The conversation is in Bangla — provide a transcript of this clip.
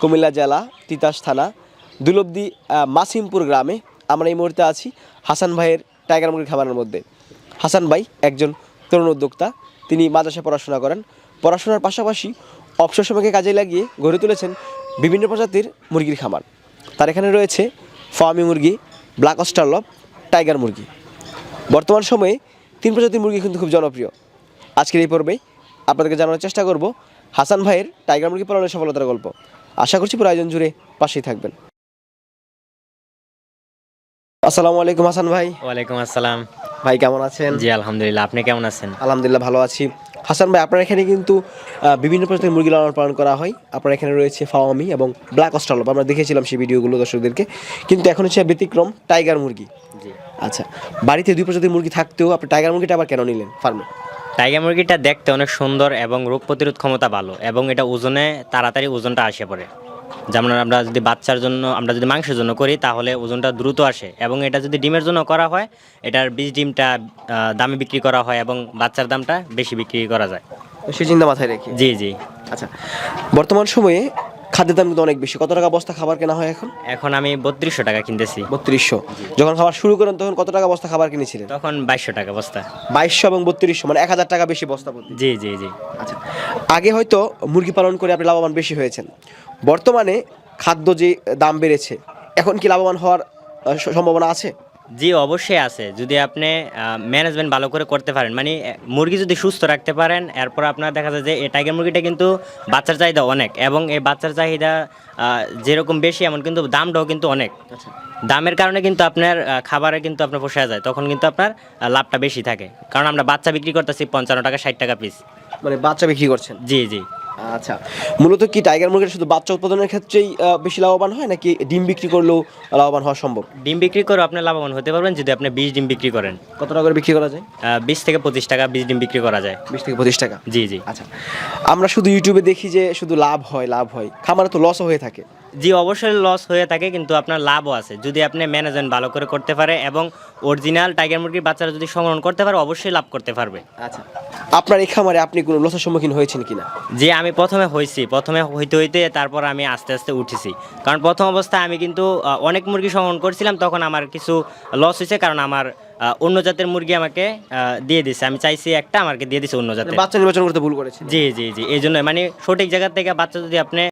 কুমিল্লা জেলা, তিতাস থানা, দুলব্দি মাসিমপুর গ্রামে আমরা এই মুহূর্তে আছি হাসান ভাইয়ের টাইগার মুরগির খামারের মধ্যে। হাসান ভাই একজন তরুণ উদ্যোক্তা, তিনি মাদ্রাসায় পড়াশোনা করেন। পড়াশোনার পাশাপাশি অবসর সময়কে কাজে লাগিয়ে গড়ে তুলেছেন বিভিন্ন প্রজাতির মুরগির খামার। তার এখানে রয়েছে ফার্মি মুরগি, ব্ল্যাক অস্টারলপ টাইগার মুরগি। বর্তমান সময়ে তিন প্রজাতির মুরগি কিন্তু খুব জনপ্রিয়। আজকের এই পর্বে আপনাদেরকে জানানোর চেষ্টা করব হাসান ভাইয়ের টাইগার মুরগি পালনের সফলতার গল্প। আশা করছি পুরো আয়োজন জুড়ে পাশেই থাকবেন। আসসালামু আলাইকুম হাসান ভাই। ওয়ালাইকুম আসসালাম। ভাই কেমন আছেন? জি আলহামদুলিল্লাহ। আপনি কেমন আছেন? আলহামদুলিল্লাহ ভালো আছি। হাসান ভাই আপনার এখানে কিন্তু বিভিন্ন প্রজাতির মুরগি লালন পালন করা হয়। আপনার এখানে রয়েছে ফাওয়ামি এবং ব্ল্যাক অস্ট্রালপ। আমরা দেখেছিলাম সেই ভিডিওগুলো দর্শকদেরকে। কিন্তু এখন হচ্ছে ব্যতিক্রম টাইগার মুরগি। জি। আচ্ছা বাড়িতে দুই প্রজাতির মুরগি থাকতেও আপনি টাইগার মুরগিটা আবার কেন নিলেন ফার্মে? টাইগার মুরগিটা দেখতে অনেক সুন্দর এবং রোগ প্রতিরোধ ক্ষমতা ভালো এবং এটা ওজনে তাড়াতাড়ি ওজনটা আসে পড়ে যেমন আমরা যদি বাচ্চার জন্য আমরা যদি মাংসের জন্য করি তাহলে ওজনটা দ্রুত আসে এবং এটা যদি ডিমের জন্য করা হয় এটার বীজ ডিমটা দামে বিক্রি করা হয় এবং বাচ্চার দামটা বেশি বিক্রি করা যায়। সে চিন্তা মাথায় রেখে? জি জি। আচ্ছা। বর্তমান সময়ে খাদ্যের দাম কিন্তু অনেক বেশি। কত টাকা বস্তা খাবার কেনা হয় এখন? এখন আমি বত্রিশশো টাকা কিনতেছি। বত্রিশশো। যখন খাবার শুরু করেন তখন কত টাকা বস্তা খাবার কিনেছিলেন? তখন বাইশশো টাকা বস্তা। বাইশশো এবং বত্রিশশো মানে এক হাজার টাকা বেশি বস্তা প্রতি। জি জি জি। আচ্ছা আগে হয়তো মুরগি পালন করে আপনি লাভবান বেশি হয়েছেন। বর্তমানে খাদ্য যে দাম বেড়েছে এখন কি লাভবান হওয়ার সম্ভাবনা আছে? জি অবশ্যই আছে। যদি আপনি ম্যানেজমেন্ট ভালো করে করতে পারেন মানে মুরগি যদি সুস্থ রাখতে পারেন এরপর আপনার দেখা যায় যে এই টাইগার মুরগিটা কিন্তু বাচ্চার চাহিদা অনেক এবং এই বাচ্চার চাহিদা যেরকম বেশি এমন কিন্তু দামটাও কিন্তু অনেক। আচ্ছা। দামের কারণে কিন্তু আপনার খাবারে কিন্তু আপনার পোষা যায় তখন কিন্তু আপনার লাভটা বেশি থাকে। কারণ আমরা বাচ্চা বিক্রি করতেছি পঞ্চান্ন টাকা ষাট টাকা পিস মানে বাচ্চা বিক্রি করছেন? জি জি। আচ্ছা মূলত কি টাইগার মুরগির শুধু বাচ্চা উৎপাদনের ক্ষেত্রেই বেশি লাভবান হয় নাকি ডিম বিক্রি করলেও লাভবান হওয়া সম্ভব? ডিম বিক্রি করে আপনি লাভবান হতে পারবেন যদি আপনি বিশ ডিম বিক্রি করেন। কত টাকা করে বিক্রি করা যায়? বিশ থেকে পঁচিশ টাকা বিশ ডিম বিক্রি করা যায়। বিশ থেকে পঁচিশ টাকা? জি জি। আচ্ছা আমরা শুধু ইউটিউবে দেখি যে শুধু লাভ হয় লাভ হয় খামারে তো লসও হয়ে থাকে। জি অবশ্যই লস হয়ে থাকে কিন্তু আপনার লাভও আছে। যদি আপনি ম্যানেজমেন্ট ভালো করে করতে পারে এবং অরিজিনাল টাইগার মুরগির বাচ্চারা যদি সংগ্রহণ করতে পারে অবশ্যই লাভ করতে পারবে। আচ্ছা। আপনার এই খামারে আপনি কোনো লসের সম্মুখীন হয়েছেন কিনা? যে আমি প্রথমে হয়েছি। প্রথমে হইতে হইতে তারপর আমি আস্তে আস্তে উঠেছি। কারণ প্রথম অবস্থায় আমি কিন্তু অনেক মুরগি সংগ্রহণ করছিলাম তখন আমার কিছু লস হয়েছে কারণ আমার অন্য জাতের মুরগি আমাকে দিয়ে দিছে। আমি চাইছি একটা আমাকে দিয়ে দিছে অন্য জাতের। বাচ্চা নির্বাচন করতে ভুল করেছে জি জি জি এই জন্য মানে সঠিক জায়গা থেকে বাচ্চা যদি আপনি